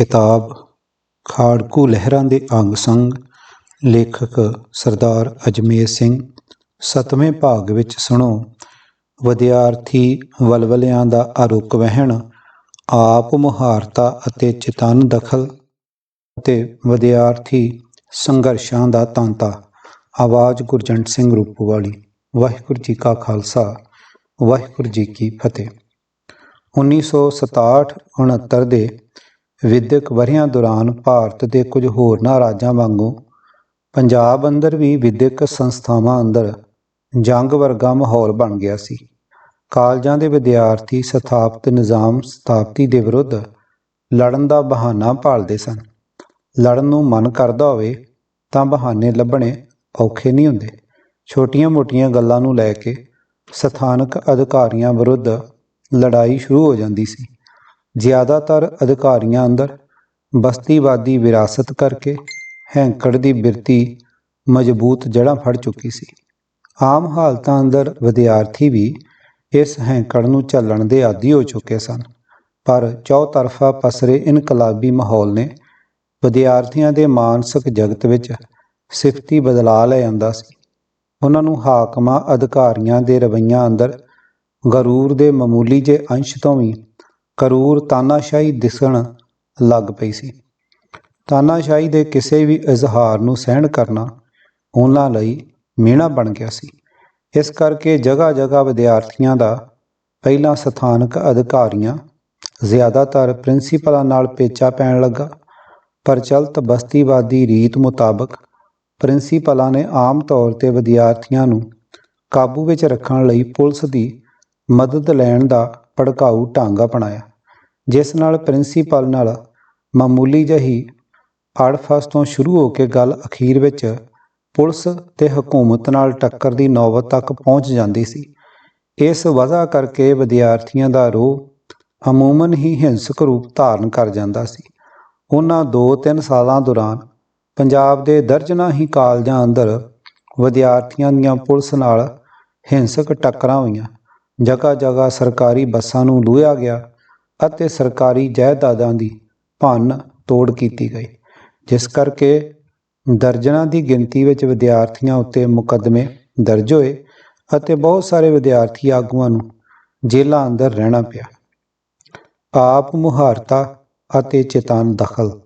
ਕਿਤਾਬ ਖਾੜਕੂ ਲਹਿਰਾਂ ਦੇ ਅੰਗ ਸੰਗ, ਲੇਖਕ ਸਰਦਾਰ ਅਜਮੇਰ ਸਿੰਘ, ਸੱਤਵੇਂ ਭਾਗ ਵਿੱਚ ਸੁਣੋ। ਵਿਦਿਆਰਥੀ ਵਲਵਲਿਆਂ ਦਾ ਅਰੁਕ ਵਹਿਣ, ਆਪ ਮੁਹਾਰਤਾ ਅਤੇ ਚਿਤਨ ਦਖਲ ਅਤੇ ਵਿਦਿਆਰਥੀ ਸੰਘਰਸ਼ਾਂ ਦਾ ਤਾਂਤਾ। ਆਵਾਜ਼ ਗੁਰਜੰਟ ਸਿੰਘ ਰੂਪਵਾਲੀ, ਵਾਹਿਗੁਰੂ ਜੀ ਕਾ ਖਾਲਸਾ, ਵਾਹਿਗੁਰੂ ਜੀ ਕੀ ਫਤਿਹ। 1967-69 ਦੇ ਵਿਦਿਅਕ ਵਰ੍ਹਿਆਂ ਦੌਰਾਨ ਭਾਰਤ ਦੇ ਕੁਝ ਹੋਰਨਾਂ ਰਾਜਾਂ ਵਾਂਗੂ ਪੰਜਾਬ ਅੰਦਰ ਵੀ ਵਿਦਿਅਕ ਸੰਸਥਾਵਾਂ ਅੰਦਰ ਜੰਗ ਵਰਗਾ ਮਾਹੌਲ ਬਣ ਗਿਆ ਸੀ। ਕਾਲਜਾਂ ਦੇ ਵਿਦਿਆਰਥੀ ਸਥਾਪਿਤ ਨਿਜ਼ਾਮ ਸਥਾਪਤੀ ਦੇ ਵਿਰੁੱਧ ਲੜਨ ਦਾ ਬਹਾਨਾ ਭਾਲਦੇ ਸਨ। ਲੜਨ ਨੂੰ ਮਨ ਕਰਦਾ ਹੋਵੇ ਤਾਂ ਬਹਾਨੇ ਲੱਭਣੇ ਔਖੇ ਨਹੀਂ ਹੁੰਦੇ। ਛੋਟੀਆਂ-ਮੋਟੀਆਂ ਗੱਲਾਂ ਨੂੰ ਲੈ ਕੇ ਸਥਾਨਕ ਅਧਿਕਾਰੀਆਂ ਵਿਰੁੱਧ ਲੜਾਈ ਸ਼ੁਰੂ ਹੋ ਜਾਂਦੀ ਸੀ। ਜ਼ਿਆਦਾਤਰ ਅਧਿਕਾਰੀਆਂ ਅੰਦਰ ਬਸਤੀਵਾਦੀ ਵਿਰਾਸਤ ਕਰਕੇ ਹੈਂਕੜ ਦੀ ਬਿਰਤੀ ਮਜ਼ਬੂਤ ਜੜ੍ਹਾਂ ਫੜ ਚੁੱਕੀ ਸੀ। ਆਮ ਹਾਲਤਾਂ ਅੰਦਰ ਵਿਦਿਆਰਥੀ ਵੀ ਇਸ ਹੈਂਕੜ ਨੂੰ ਝੱਲਣ ਦੇ ਆਦੀ ਹੋ ਚੁੱਕੇ ਸਨ, ਪਰ ਚੌਤਰਫਾ ਪਸਰੇ ਇਨਕਲਾਬੀ ਮਾਹੌਲ ਨੇ ਵਿਦਿਆਰਥੀਆਂ ਦੇ ਮਾਨਸਿਕ ਜਗਤ ਵਿੱਚ ਸਿਫਤੀ ਬਦਲਾਅ ਲੈ ਆਂਦਾ ਸੀ। ਉਹਨਾਂ ਨੂੰ ਹਾਕਮਾਂ ਅਧਿਕਾਰੀਆਂ ਦੇ ਰਵਈਆਂ ਅੰਦਰ ਗਰੂਰ ਦੇ ਮਾਮੂਲੀ ਜੇ ਅੰਸ਼ ਤੋਂ ਵੀ ਕਰੂਰ ਤਾਨਾਸ਼ਾਹੀ ਦਿਸਣ ਲੱਗ ਪਈ ਸੀ। ਤਾਨਾਸ਼ਾਹੀ ਦੇ ਕਿਸੇ ਵੀ ਇਜ਼ਹਾਰ ਨੂੰ ਸਹਿਣ ਕਰਨਾ ਉਹਨਾਂ ਲਈ ਮੀਣਾ ਬਣ ਗਿਆ ਸੀ। ਇਸ ਕਰਕੇ ਜਗ੍ਹਾ ਜਗ੍ਹਾ ਵਿਦਿਆਰਥੀਆਂ ਦਾ ਪਹਿਲਾਂ ਸਥਾਨਕ ਅਧਿਕਾਰੀਆਂ ਜ਼ਿਆਦਾਤਰ ਪ੍ਰਿੰਸੀਪਲਾਂ ਨਾਲ ਪੇਚਾ ਪੈਣ ਲੱਗਾ ਪ੍ਰਚਲਿਤ ਬਸਤੀਵਾਦੀ ਰੀਤ ਮੁਤਾਬਕ ਪ੍ਰਿੰਸੀਪਲਾਂ ਨੇ ਆਮ ਤੌਰ ਤੇ ਵਿਦਿਆਰਥੀਆਂ ਨੂੰ ਕਾਬੂ ਵਿੱਚ ਰੱਖਣ ਲਈ ਪੁਲਿਸ ਦੀ ਮਦਦ ਲੈਣ ਦਾ ਭੜਕਾਊ ਢੰਗ ਅਪਣਾਇਆ ਜਿਸ ਨਾਲ ਪ੍ਰਿੰਸੀਪਲ ਨਾਲ ਮਾਮੂਲੀ ਜਿਹੀ ਅੜਫਸ ਤੋਂ ਸ਼ੁਰੂ ਹੋ ਕੇ ਗੱਲ ਅਖੀਰ ਵਿੱਚ ਪੁਲਿਸ ਤੇ ਹਕੂਮਤ ਨਾਲ ਟੱਕਰ ਦੀ ਨੌਬਤ ਤੱਕ ਪਹੁੰਚ ਜਾਂਦੀ ਸੀ। ਇਸ ਵਜ੍ਹਾ ਕਰਕੇ ਵਿਦਿਆਰਥੀਆਂ ਦਾ ਰੋਹ ਅਮੂਮਨ ਹੀ ਹਿੰਸਕ ਰੂਪ ਧਾਰਨ ਕਰ ਜਾਂਦਾ ਸੀ। ਉਹਨਾਂ 2-3 ਸਾਲਾਂ ਦੌਰਾਨ ਪੰਜਾਬ ਦੇ ਦਰਜਨਾਂ ਹੀ ਕਾਲਜਾਂ ਅੰਦਰ ਵਿਦਿਆਰਥੀਆਂ ਦੀਆਂ ਪੁਲਿਸ ਨਾਲ ਹਿੰਸਕ ਟੱਕਰਾਂ ਹੋਈਆਂ। ਜਗ੍ਹਾ ਜਗ੍ਹਾ ਸਰਕਾਰੀ ਬੱਸਾਂ ਨੂੰ ਲੂਹਿਆ ਗਿਆ। ਅਤੇ ਸਰਕਾਰੀ ਜਾਇਦਾਦਾਂ ਦੀ ਭੰਨ ਤੋੜ ਕੀਤੀ ਗਈ, ਜਿਸ ਕਰਕੇ ਦਰਜਨਾਂ ਦੀ ਗਿਣਤੀ ਵਿੱਚ ਵਿਦਿਆਰਥੀਆਂ ਉੱਤੇ ਮੁਕੱਦਮੇ ਦਰਜ ਹੋਏ ਅਤੇ ਬਹੁਤ ਸਾਰੇ ਵਿਦਿਆਰਥੀ ਆਗੂਆਂ ਨੂੰ ਜੇਲ੍ਹਾਂ ਅੰਦਰ ਰਹਿਣਾ ਪਿਆ। ਆਪ ਮੁਹਾਰਤਾ ਅਤੇ ਚੇਤਨ ਦਖਲ।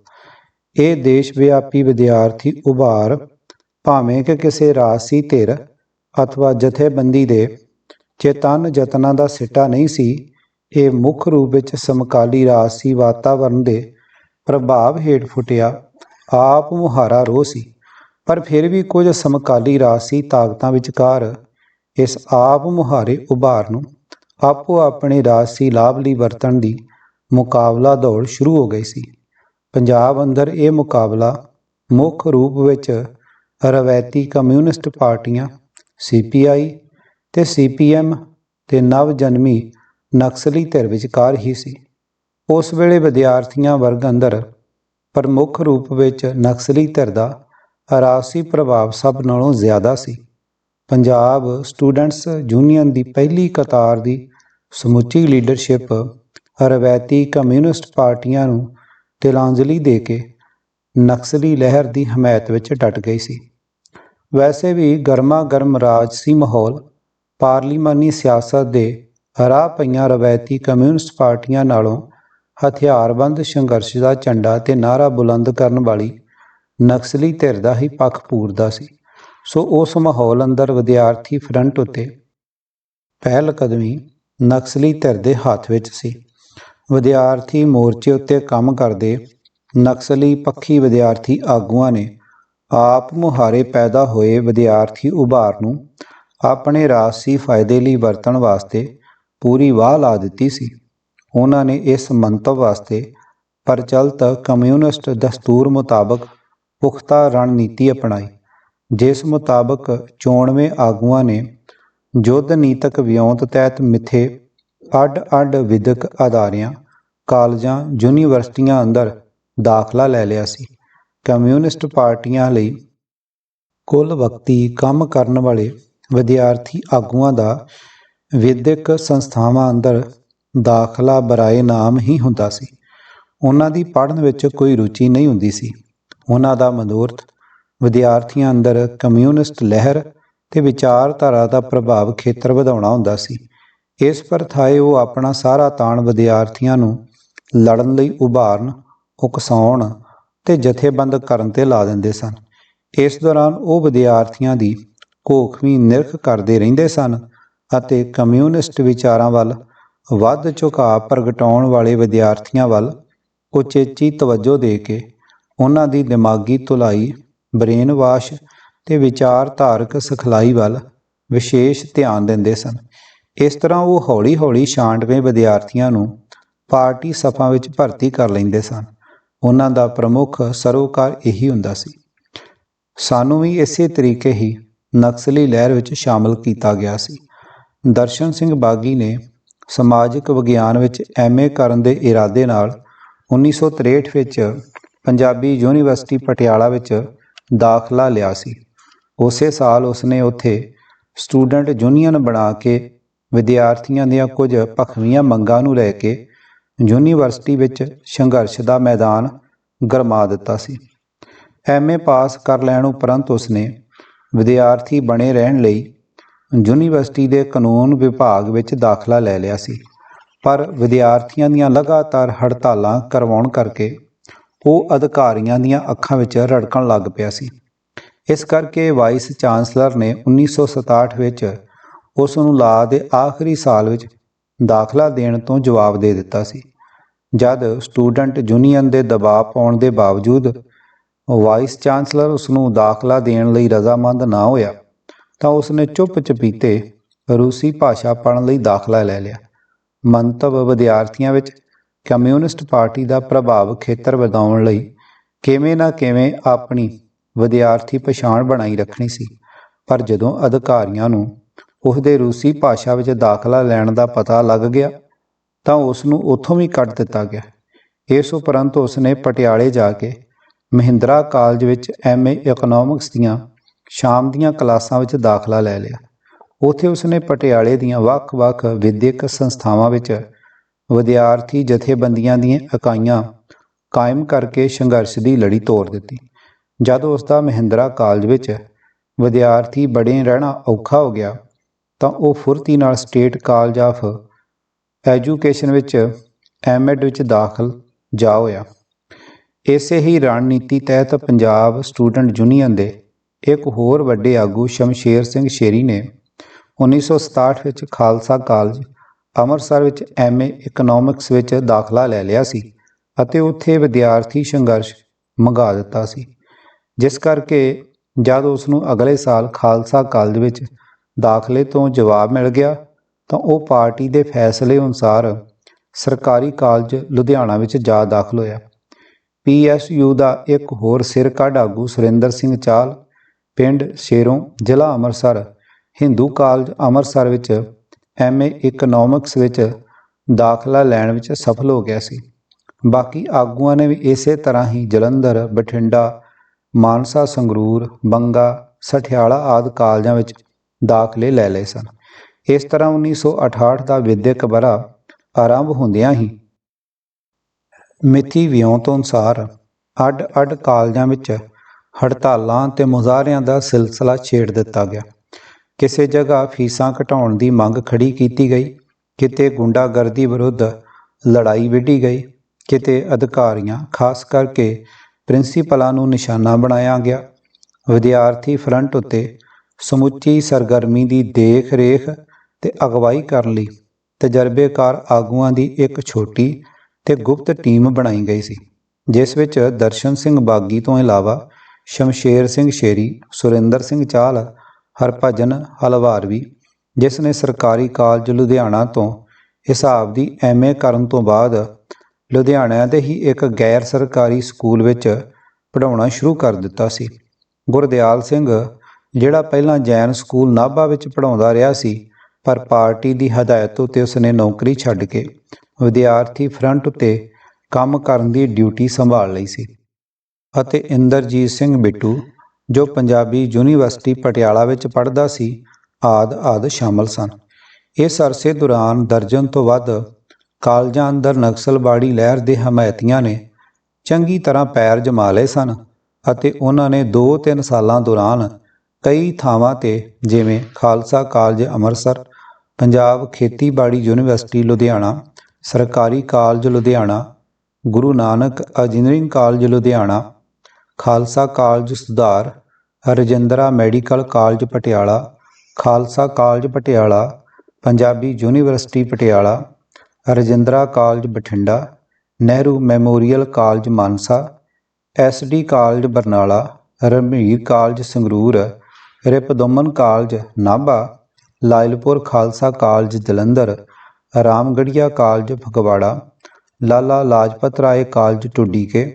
ਇਹ ਦੇਸ਼ ਵਿਆਪੀ ਵਿਦਿਆਰਥੀ ਉਭਾਰ ਭਾਵੇਂ ਕਿ ਕਿਸੇ ਰਾਜਸੀ ਧਿਰ ਅਥਵਾ ਜਥੇਬੰਦੀ ਦੇ ਚੇਤਨ ਯਤਨਾਂ ਦਾ ਸਿੱਟਾ ਨਹੀਂ ਸੀ ਇਹ ਮੁੱਖ ਰੂਪ ਵਿੱਚ ਸਮਕਾਲੀ ਰਾਜਸੀ ਵਾਤਾਵਰਣ ਦੇ ਪ੍ਰਭਾਵ ਹੇਠ ਫੁੱਟਿਆ, ਆਪ ਮੁਹਾਰਾ ਰੋਹ ਸੀ। ਪਰ ਫਿਰ ਵੀ ਕੁਝ ਸਮਕਾਲੀ ਰਾਜਸੀ ਤਾਕਤਾਂ ਵਿਚਕਾਰ ਇਸ ਆਪ ਮੁਹਾਰੇ ਉਭਾਰ ਨੂੰ ਆਪੋ ਆਪਣੇ ਰਾਜਸੀ ਲਾਭ ਲਈ ਵਰਤਣ ਦੀ ਮੁਕਾਬਲਾ ਦੌੜ ਸ਼ੁਰੂ ਹੋ ਗਈ ਸੀ। ਪੰਜਾਬ ਅੰਦਰ ਇਹ ਮੁਕਾਬਲਾ ਮੁੱਖ ਰੂਪ ਵਿੱਚ ਰਵਾਇਤੀ ਕਮਿਊਨਿਸਟ ਪਾਰਟੀਆਂ ਸੀਪੀਆਈ ਤੇ ਸੀਪੀਐਮ ਤੇ ਨਵ ਜਨਮੀ ਨਕਸਲੀ ਧਿਰ ਵਿਚਕਾਰ ਹੀ ਸੀ। ਉਸ ਵੇਲੇ ਵਿਦਿਆਰਥੀਆਂ ਵਰਗ ਅੰਦਰ ਪ੍ਰਮੁੱਖ ਰੂਪ ਵਿੱਚ ਨਕਸਲੀ ਧਿਰ ਦਾ ਰਾਜਸੀ ਪ੍ਰਭਾਵ ਸਭ ਨਾਲੋਂ ਜ਼ਿਆਦਾ ਸੀ। ਪੰਜਾਬ ਸਟੂਡੈਂਟਸ ਯੂਨੀਅਨ ਦੀ ਪਹਿਲੀ ਕਤਾਰ ਦੀ ਸਮੁੱਚੀ ਲੀਡਰਸ਼ਿਪ ਰਵਾਇਤੀ ਕਮਿਊਨਿਸਟ ਪਾਰਟੀਆਂ ਨੂੰ ਤਿਲਾਂਜਲੀ ਦੇ ਕੇ ਨਕਸਲੀ ਲਹਿਰ ਦੀ ਹਮਾਇਤ ਵਿੱਚ ਡਟ ਗਈ ਸੀ। ਵੈਸੇ ਵੀ ਗਰਮਾ ਗਰਮ ਰਾਜਸੀ ਮਾਹੌਲ, ਪਾਰਲੀਮਾਨੀ ਸਿਆਸਤ ਦੇ ਰਾਹ ਪਈਆਂ ਰਵਾਇਤੀ ਕਮਿਊਨਿਸਟ ਪਾਰਟੀਆਂ ਨਾਲੋਂ ਹਥਿਆਰਬੰਦ ਸੰਘਰਸ਼ ਦਾ ਝੰਡਾ ਤੇ ਨਾਰਾ ਬੁਲੰਦ ਕਰਨ ਵਾਲੀ ਨਕਸਲੀ ਧਿਰ ਦਾ ਹੀ ਪੱਖ ਪੂਰਦਾ ਸੀ। ਸੋ ਉਸ ਮਾਹੌਲ ਅੰਦਰ ਵਿਦਿਆਰਥੀ ਫਰੰਟ ਉੱਤੇ ਪਹਿਲ ਕਦਮੀ ਨਕਸਲੀ ਧਿਰ ਦੇ ਹੱਥ ਵਿੱਚ ਸੀ। ਵਿਦਿਆਰਥੀ ਮੋਰਚੇ ਉੱਤੇ ਕੰਮ ਕਰਦੇ ਨਕਸਲੀ ਪੱਖੀ ਵਿਦਿਆਰਥੀ ਆਗੂਆਂ ਨੇ ਆਪ ਮੁਹਾਰੇ ਪੈਦਾ ਹੋਏ ਵਿਦਿਆਰਥੀ ਉਭਾਰ ਨੂੰ ਆਪਣੇ ਰਾਜਸੀ ਫਾਇਦੇ ਲਈ ਵਰਤਣ ਵਾਸਤੇ ਪੂਰੀ ਵਾਹ ਲਾ ਦਿੱਤੀ ਸੀ। ਉਹਨਾਂ ਨੇ ਇਸ ਮੰਤਵ ਵਾਸਤੇ ਪ੍ਰਚਲਿਤ ਕਮਿਊਨਿਸਟ ਦਸਤੂਰ ਮੁਤਾਬਕ ਪੁਖਤਾ ਰਣਨੀਤੀ ਅਪਣਾਈ, ਜਿਸ ਮੁਤਾਬਕ ਚੋਣਵੇਂ ਆਗੂਆਂ ਨੇ ਯੁੱਧ ਨੀਤਕ ਵਿਉਂਤ ਤਹਿਤ ਮਿੱਥੇ ਅੱਡ-ਅੱਡ ਵਿਦਿਅਕ ਅਦਾਰਿਆਂ, ਕਾਲਜਾਂ, ਯੂਨੀਵਰਸਿਟੀਆਂ ਅੰਦਰ ਦਾਖਲਾ ਲੈ ਲਿਆ ਸੀ। ਕਮਿਊਨਿਸਟ ਪਾਰਟੀਆਂ ਲਈ ਕੁੱਲ ਵਕਤੀ ਕੰਮ ਕਰਨ ਵਾਲੇ ਵਿਦਿਆਰਥੀ ਆਗੂਆਂ ਦਾ ਵਿਦਿਅਕ ਸੰਸਥਾਵਾਂ ਅੰਦਰ ਦਾਖਲਾ ਬਰਾਏ ਨਾਮ ਹੀ ਹੁੰਦਾ ਸੀ। ਉਹਨਾਂ ਦੀ ਪੜ੍ਹਨ ਵਿੱਚ ਕੋਈ ਰੁਚੀ ਨਹੀਂ ਹੁੰਦੀ ਸੀ। ਉਹਨਾਂ ਦਾ ਮਨੋਰਥ, ਵਿਦਿਆਰਥੀਆਂ ਅੰਦਰ ਕਮਿਊਨਿਸਟ ਲਹਿਰ ਤੇ ਵਿਚਾਰਧਾਰਾ ਦਾ ਪ੍ਰਭਾਵ ਖੇਤਰ ਵਧਾਉਣਾ ਹੁੰਦਾ ਸੀ। ਇਸ ਪਰਥਾਏ ਉਹ ਆਪਣਾ ਸਾਰਾ ਤਾਣ ਵਿਦਿਆਰਥੀਆਂ ਨੂੰ ਲੜਨ ਲਈ ਉਭਾਰਨ, ਉਕਸਾਉਣ ਤੇ ਜਥੇਬੰਦ ਕਰਨ ਤੇ ਲਾ ਦਿੰਦੇ ਸਨ। ਇਸ ਦੌਰਾਨ ਉਹ ਵਿਦਿਆਰਥੀਆਂ ਦੀ ਘੋਖਵੀਂ ਨਿਰਖ ਕਰਦੇ ਰਹਿੰਦੇ ਸਨ ਅਤੇ ਕਮਿਊਨਿਸਟ ਵਿਚਾਰਾਂ ਵੱਲ ਵੱਧ ਝੁਕਾਅ ਪ੍ਰਗਟਾਉਣ ਵਾਲੇ ਵਿਦਿਆਰਥੀਆਂ ਵੱਲ ਉਚੇਚੀ ਤਵੱਜੋ ਦੇ ਕੇ ਉਹਨਾਂ ਦੀ ਦਿਮਾਗੀ ਧੁਲਾਈ ਬ੍ਰੇਨ ਵਾਸ਼ ਤੇ ਵਿਚਾਰਧਾਰਕ ਸਿਖਲਾਈ ਵੱਲ ਵਿਸ਼ੇਸ਼ ਧਿਆਨ ਦਿੰਦੇ ਸਨ। ਇਸ ਤਰ੍ਹਾਂ ਉਹ ਹੌਲੀ-ਹੌਲੀ ਛਾਂਟਵੇਂ ਵਿਦਿਆਰਥੀਆਂ ਨੂੰ ਪਾਰਟੀ ਸਫਾ ਵਿੱਚ ਭਰਤੀ ਕਰ ਲੈਂਦੇ ਸਨ। ਉਹਨਾਂ ਦਾ ਪ੍ਰਮੁੱਖ ਸਰੋਕਾਰ ਇਹੀ ਹੁੰਦਾ ਸੀ। ਸਾਨੂੰ ਵੀ ਇਸੇ ਤਰੀਕੇ ਹੀ ਨਕਸਲੀ ਲਹਿਰ ਵਿੱਚ ਸ਼ਾਮਲ ਕੀਤਾ ਗਿਆ ਸੀ। ਦਰਸ਼ਨ ਸਿੰਘ ਬਾਗੀ ਨੇ ਸਮਾਜਿਕ ਵਿਗਿਆਨ ਵਿੱਚ ਐਮਏ ਕਰਨ ਦੇ ਇਰਾਦੇ ਨਾਲ 1963 ਵਿੱਚ ਪੰਜਾਬੀ ਯੂਨੀਵਰਸਿਟੀ ਪਟਿਆਲਾ ਵਿੱਚ ਦਾਖਲਾ ਲਿਆ ਸੀ। ਉਸੇ ਸਾਲ ਉਸਨੇ ਉੱਥੇ ਸਟੂਡੈਂਟ ਯੂਨੀਅਨ ਬਣਾ ਕੇ ਵਿਦਿਆਰਥੀਆਂ ਦੀਆਂ ਕੁਝ ਭਖਵੀਆਂ ਮੰਗਾਂ ਨੂੰ ਲੈ ਕੇ ਯੂਨੀਵਰਸਿਟੀ ਵਿੱਚ ਸੰਘਰਸ਼ ਦਾ ਮੈਦਾਨ ਗਰਮਾ ਦਿੱਤਾ ਸੀ। ਐਮਏ ਪਾਸ ਕਰ ਲੈਣ ਉਪਰੰਤ ਉਸਨੇ ਵਿਦਿਆਰਥੀ ਬਣੇ ਰਹਿਣ ਲਈ ਯੂਨੀਵਰਸਿਟੀ ਦੇ ਕਾਨੂੰਨ ਵਿਭਾਗ ਵਿੱਚ ਦਾਖਲਾ ਲੈ ਲਿਆ ਸੀ, ਪਰ ਵਿਦਿਆਰਥੀਆਂ ਦੀਆਂ ਲਗਾਤਾਰ ਹੜਤਾਲਾਂ ਕਰਵਾਉਣ ਕਰਕੇ ਉਹ ਅਧਿਕਾਰੀਆਂ ਦੀਆਂ ਅੱਖਾਂ ਵਿੱਚ ਰੜਕਣ ਲੱਗ ਪਿਆ ਸੀ। ਇਸ ਕਰਕੇ ਵਾਈਸ ਚਾਂਸਲਰ ਨੇ 1967 ਵਿੱਚ ਉਸ ਨੂੰ ਲਾ ਦੇ ਆਖਰੀ ਸਾਲ ਵਿੱਚ ਦਾਖਲਾ ਦੇਣ ਤੋਂ ਜਵਾਬ ਦੇ ਦਿੱਤਾ ਸੀ, ਜਦ ਸਟੂਡੈਂਟ ਯੂਨੀਅਨ ਦੇ ਦਬਾਅ ਪਾਉਣ ਦੇ ਬਾਵਜੂਦ ਵਾਈਸ ਚਾਂਸਲਰ ਉਸ ਨੂੰ ਦਾਖਲਾ ਦੇਣ ਲਈ ਰਜ਼ਾਮੰਦ ਨਾ ਹੋਇਆ। ਤਾਂ ਉਸਨੇ ਚੁੱਪ ਚਪੀਤੇ ਰੂਸੀ ਭਾਸ਼ਾ ਪੜ੍ਹਨ ਲਈ ਦਾਖਲਾ ਲੈ ਲਿਆ। ਮੰਤਵ ਵਿਦਿਆਰਥੀਆਂ ਵਿੱਚ ਕਮਿਊਨਿਸਟ ਪਾਰਟੀ ਦਾ ਪ੍ਰਭਾਵ ਖੇਤਰ ਵਧਾਉਣ ਲਈ ਕਿਵੇਂ ਨਾ ਕਿਵੇਂ ਆਪਣੀ ਵਿਦਿਆਰਥੀ ਪਛਾਣ ਬਣਾਈ ਰੱਖਣੀ ਸੀ। ਪਰ ਜਦੋਂ ਅਧਿਕਾਰੀਆਂ ਨੂੰ ਉਸ ਰੂਸੀ ਭਾਸ਼ਾ ਵਿੱਚ ਦਾਖਲਾ ਲੈਣ ਦਾ ਪਤਾ ਲੱਗ ਗਿਆ, ਤਾਂ ਉਸ ਨੂੰ ਉੱਥੋਂ ਵੀ ਕੱਢ ਦਿੱਤਾ ਗਿਆ। ਇਸ ਉਪਰੰਤ ਉਸਨੇ ਪਟਿਆਲੇ ਜਾ ਕੇ ਮਹਿੰਦਰਾ ਕਾਲਜ ਵਿੱਚ ਐਮਏ ਇਕਨੋਮਿਕਸ ਦੀਆਂ ਸ਼ਾਮ ਦੀਆਂ ਕਲਾਸਾਂ ਵਿੱਚ ਦਾਖਲਾ ਲੈ ਲਿਆ। ਉੱਥੇ ਉਸਨੇ ਪਟਿਆਲੇ ਦੀਆਂ ਵੱਖ-ਵੱਖ ਵਿਦਿਅਕ ਸੰਸਥਾਵਾਂ ਵਿੱਚ ਵਿਦਿਆਰਥੀ ਜਥੇਬੰਦੀਆਂ ਦੀਆਂ ਇਕਾਈਆਂ ਕਾਇਮ ਕਰਕੇ ਸੰਘਰਸ਼ ਦੀ ਲੜੀ ਤੋਰ ਦਿੱਤੀ। ਜਦ ਉਸ ਦਾ ਮਹਿੰਦਰਾ ਕਾਲਜ ਵਿੱਚ ਵਿਦਿਆਰਥੀ ਬੜੇ ਰਹਿਣਾ ਔਖਾ ਹੋ ਗਿਆ, ਤਾਂ ਉਹ ਫੁਰਤੀ ਨਾਲ ਸਟੇਟ ਕਾਲਜ ਆਫ ਐਜੂਕੇਸ਼ਨ ਵਿੱਚ ਐਮਐਡ ਵਿੱਚ ਦਾਖਲ ਜਾ ਹੋਇਆ। ਇਸੇ ਹੀ ਰਣਨੀਤੀ ਤਹਿਤ ਪੰਜਾਬ ਸਟੂਡੈਂਟ ਯੂਨੀਅਨ ਦੇ ਇੱਕ ਹੋਰ ਵੱਡੇ ਆਗੂ ਸ਼ਮਸ਼ੇਰ ਸਿੰਘ ਸ਼ੇਰੀ ਨੇ 1967 ਵਿੱਚ ਖਾਲਸਾ ਕਾਲਜ ਅੰਮ੍ਰਿਤਸਰ ਵਿੱਚ ਐਮਏ ਇਕਨੋਮਿਕਸ ਵਿੱਚ ਦਾਖਲਾ ਲੈ ਲਿਆ ਸੀ ਅਤੇ ਉੱਥੇ ਵਿਦਿਆਰਥੀ ਸੰਘਰਸ਼ ਮੰਗਾ ਦਿੱਤਾ ਸੀ, ਜਿਸ ਕਰਕੇ ਜਦ ਉਸ ਨੂੰ ਅਗਲੇ ਸਾਲ ਖਾਲਸਾ ਕਾਲਜ ਵਿੱਚ ਦਾਖਲੇ ਤੋਂ ਜਵਾਬ ਮਿਲ ਗਿਆ, ਤਾਂ ਉਹ ਪਾਰਟੀ ਦੇ ਫੈਸਲੇ ਅਨੁਸਾਰ ਸਰਕਾਰੀ ਕਾਲਜ ਲੁਧਿਆਣਾ ਵਿੱਚ ਜਾ ਦਾਖਲ ਹੋਇਆ। ਪੀਐਸਯੂ ਦਾ ਇੱਕ ਹੋਰ ਸਿਰ ਕੱਢ ਆਗੂ ਸੁਰਿੰਦਰ ਸਿੰਘ ਚਾਲ ਪਿੰਡ ਸ਼ੇਰੋਂ ਜ਼ਿਲ੍ਹਾ ਅੰਮ੍ਰਿਤਸਰ, ਹਿੰਦੂ ਕਾਲਜ ਅੰਮ੍ਰਿਤਸਰ ਵਿੱਚ ਐਮਏ ਇਕਨੋਮਿਕਸ ਵਿੱਚ ਦਾਖਲਾ ਲੈਣ ਵਿੱਚ ਸਫਲ ਹੋ ਗਿਆ ਸੀ। ਬਾਕੀ ਆਗੂਆਂ ਨੇ ਵੀ ਇਸੇ ਤਰ੍ਹਾਂ ਹੀ ਜਲੰਧਰ, ਬਠਿੰਡਾ, ਮਾਨਸਾ, ਸੰਗਰੂਰ, ਬੰਗਾ, ਸਠਿਆਲਾ ਆਦਿ ਕਾਲਜਾਂ ਵਿੱਚ ਦਾਖਲੇ ਲੈ ਲਏ ਸਨ। ਇਸ ਤਰ੍ਹਾਂ 1968 ਦਾ ਵਿਦਿਅਕ ਵਰ੍ਹਾ ਆਰੰਭ ਹੁੰਦਿਆਂ ਹੀ ਮਿਤੀ ਵਿਉਂ ਤੋਂ ਅਨੁਸਾਰ ਅੱਡ-ਅੱਡ ਕਾਲਜਾਂ ਵਿੱਚ ਹੜਤਾਲਾਂ ਤੇ ਮੁਜ਼ਾਹਰਿਆਂ ਦਾ ਸਿਲਸਿਲਾ ਛੇੜ ਦਿੱਤਾ ਗਿਆ। ਕਿਸੇ ਜਗ੍ਹਾ ਫੀਸਾਂ ਘਟਾਉਣ ਦੀ ਮੰਗ ਖੜੀ ਕੀਤੀ ਗਈ। ਕਿਤੇ ਗੁੰਡਾਗਰਦੀ ਵਿਰੁੱਧ ਲੜਾਈ ਵਿੱਢੀ ਗਈ। ਕਿਤੇ ਅਧਿਕਾਰੀਆਂ, ਖਾਸ ਕਰਕੇ ਪ੍ਰਿੰਸੀਪਲਾਂ ਨੂੰ ਨਿਸ਼ਾਨਾ ਬਣਾਇਆ ਗਿਆ। ਵਿਦਿਆਰਥੀ ਫਰੰਟ ਉੱਤੇ ਸਮੁੱਚੀ ਸਰਗਰਮੀ ਦੀ ਦੇਖ-ਰੇਖ ਤੇ ਅਗਵਾਈ ਕਰਨ ਲਈ ਤਜਰਬੇਕਾਰ ਆਗੂਆਂ ਦੀ ਇੱਕ ਛੋਟੀ ਤੇ ਗੁਪਤ ਟੀਮ ਬਣਾਈ ਗਈ ਸੀ, ਜਿਸ ਵਿੱਚ ਦਰਸ਼ਨ ਸਿੰਘ ਬਾਗੀ ਤੋਂ ਇਲਾਵਾ ਸ਼ਮਸ਼ੇਰ ਸਿੰਘ ਸ਼ੇਰੀ, ਸੁਰਿੰਦਰ ਸਿੰਘ ਚਾਹਲ ਹਰਭਜਨ ਹਲਵਾਰਵੀ, ਜਿਸ ਨੇ ਸਰਕਾਰੀ ਕਾਲਜ ਲੁਧਿਆਣਾ ਤੋਂ ਹਿਸਾਬ ਦੀ ਐਮਏ ਕਰਨ ਤੋਂ ਬਾਅਦ ਲੁਧਿਆਣਾ ਦੇ ਹੀ ਇੱਕ ਗੈਰ ਸਰਕਾਰੀ ਸਕੂਲ ਵਿੱਚ ਪੜ੍ਹਾਉਣਾ ਸ਼ੁਰੂ ਕਰ ਦਿੱਤਾ ਸੀ। ਗੁਰਦਿਆਲ ਸਿੰਘ, ਜਿਹੜਾ ਪਹਿਲਾਂ ਜੈਨ ਸਕੂਲ ਨਾਭਾ ਵਿੱਚ ਪੜ੍ਹਾਉਂਦਾ ਰਿਹਾ ਸੀ, ਪਰ ਪਾਰਟੀ ਦੀ ਹਦਾਇਤ ਉਤੇ ਉਸਨੇ ਨੌਕਰੀ ਛੱਡ ਕੇ ਵਿਦਿਆਰਥੀ ਫਰੰਟ ਉਤੇ ਕੰਮ ਕਰਨ ਦੀ ਡਿਊਟੀ ਸੰਭਾਲ ਲਈ ਸੀ। ਅਤੇ ਇੰਦਰਜੀਤ ਸਿੰਘ ਬਿੱਟੂ, ਜੋ ਪੰਜਾਬੀ ਯੂਨੀਵਰਸਿਟੀ ਪਟਿਆਲਾ ਵਿੱਚ ਪੜ੍ਹਦਾ ਸੀ, ਆਦ ਆਦ ਸ਼ਾਮਲ ਸਨ। ਇਸ ਅਰਸੇ ਦੌਰਾਨ ਦਰਜਨ ਤੋਂ ਵੱਧ ਕਾਲਜਾਂ ਅੰਦਰ ਨਕਸਲਬਾੜੀ ਲਹਿਰ ਦੇ ਹਮਾਇਤੀਆਂ ਨੇ ਚੰਗੀ ਤਰ੍ਹਾਂ ਪੈਰ ਜਮਾ ਲਏ ਸਨ ਅਤੇ ਉਹਨਾਂ ਨੇ 2-3 ਸਾਲਾਂ ਦੌਰਾਨ ਕਈ ਥਾਵਾਂ ਤੇ, ਜਿਵੇਂ ਖਾਲਸਾ ਕਾਲਜ ਅੰਮ੍ਰਿਤਸਰ, ਪੰਜਾਬ ਖੇਤੀਬਾੜੀ ਯੂਨੀਵਰਸਿਟੀ ਲੁਧਿਆਣਾ, ਸਰਕਾਰੀ college Ludhiana, Guru Nanak engineering college Ludhiana Khalsa college Sudhar Rajindra medical college Patiala, Khalsa college Patiala, Punjabi university Patiala Rajindra college Bathinda, Nehru memorial college Mansa SD college Barnala ਰਮੀਰ college Sangrur, Ripudaman college Nabha, Lyallpur Khalsa college Jalandhar, Ramgarhia college Phagwara, Lala Lajpat Rai college Tudike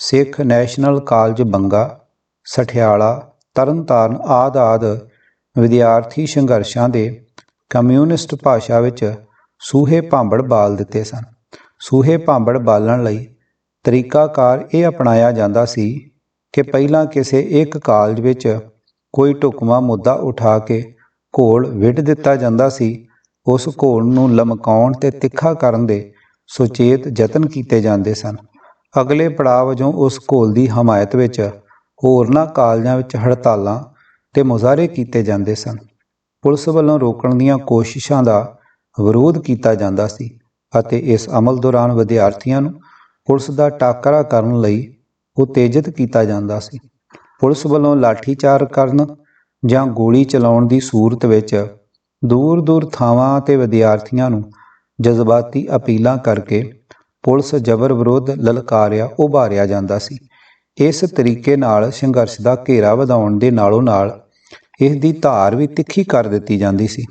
Sikh national college Banga, Sathiala, Tarn Taran ਆਦਿ ਆਦਿ ਵਿਦਿਆਰਥੀ ਸੰਘਰਸ਼ਾਂ ਦੇ communist ਭਾਸ਼ਾ ਵਿੱਚ ਸੂਹੇ ਭਾਂਬੜ ਬਾਲ ਦਿੱਤੇ ਸਨ। ਸੂਹੇ ਭਾਂਬੜ ਬਾਲਣ ਲਈ ਤਰੀਕਾਕਾਰ ਇਹ ਅਪਣਾਇਆ ਜਾਂਦਾ ਸੀ ਕਿ ਪਹਿਲਾਂ ਕਿਸੇ ਇੱਕ ਕਾਲਜ ਵਿੱਚ ਕੋਈ ਢੁਕਵਾਂ ਮੁੱਦਾ ਉਠਾ ਕੇ ਘੋਲ ਵਿੱਢ ਦਿੱਤਾ ਜਾਂਦਾ ਸੀ। ਉਸ ਘੋਲ ਨੂੰ ਲਮਕਾਉਣ ਤੇ ਤਿੱਖਾ ਕਰਨ ਦੇ ਸੁਚੇਤ ਯਤਨ ਕੀਤੇ ਜਾਂਦੇ ਸਨ। ਅਗਲੇ ਪੜਾਅ ਵਜੋਂ ਉਸ ਘੋਲ ਦੀ ਹਮਾਇਤ ਵਿੱਚ ਹੋਰਨਾਂ ਕਾਲਜਾਂ ਵਿੱਚ ਹੜਤਾਲਾਂ ਤੇ ਮੁਜ਼ਾਹਰੇ ਕੀਤੇ ਜਾਂਦੇ ਸਨ। ਪੁਲਿਸ ਵੱਲੋਂ ਰੋਕਣ ਦੀਆਂ ਕੋਸ਼ਿਸ਼ਾਂ ਦਾ ਵਿਰੋਧ ਕੀਤਾ ਜਾਂਦਾ ਸੀ ਅਤੇ ਇਸ ਅਮਲ ਦੌਰਾਨ ਵਿਦਿਆਰਥੀਆਂ ਨੂੰ ਪੁਲਿਸ ਦਾ ਟਾਕਰਾ ਕਰਨ ਲਈ ਉਤੇਜਿਤ ਕੀਤਾ ਜਾਂਦਾ ਸੀ। ਪੁਲਿਸ ਵੱਲੋਂ ਲਾਠੀਚਾਰ ਕਰਨ ਜਾਂ ਗੋਲੀ ਚਲਾਉਣ ਦੀ ਸੂਰਤ ਵਿੱਚ ਦੂਰ-ਦੂਰ ਥਾਵਾਂ ਤੇ ਵਿਦਿਆਰਥੀਆਂ ਨੂੰ ਜਜ਼ਬਾਤੀ ਅਪੀਲਾਂ ਕਰਕੇ ਪੁਲਿਸ ਜ਼ਬਰ ਵਿਰੋਧ ਲਲਕਾਰਿਆ, ਉਭਾਰਿਆ ਜਾਂਦਾ ਸੀ। ਇਸ ਤਰੀਕੇ ਨਾਲ ਸੰਘਰਸ਼ ਦਾ ਘੇਰਾ ਵਧਾਉਣ ਦੇ ਨਾਲੋਂ ਨਾਲ ਇਸ ਦੀ ਧਾਰ ਵੀ ਤਿੱਖੀ ਕਰ ਦਿੱਤੀ ਜਾਂਦੀ ਸੀ।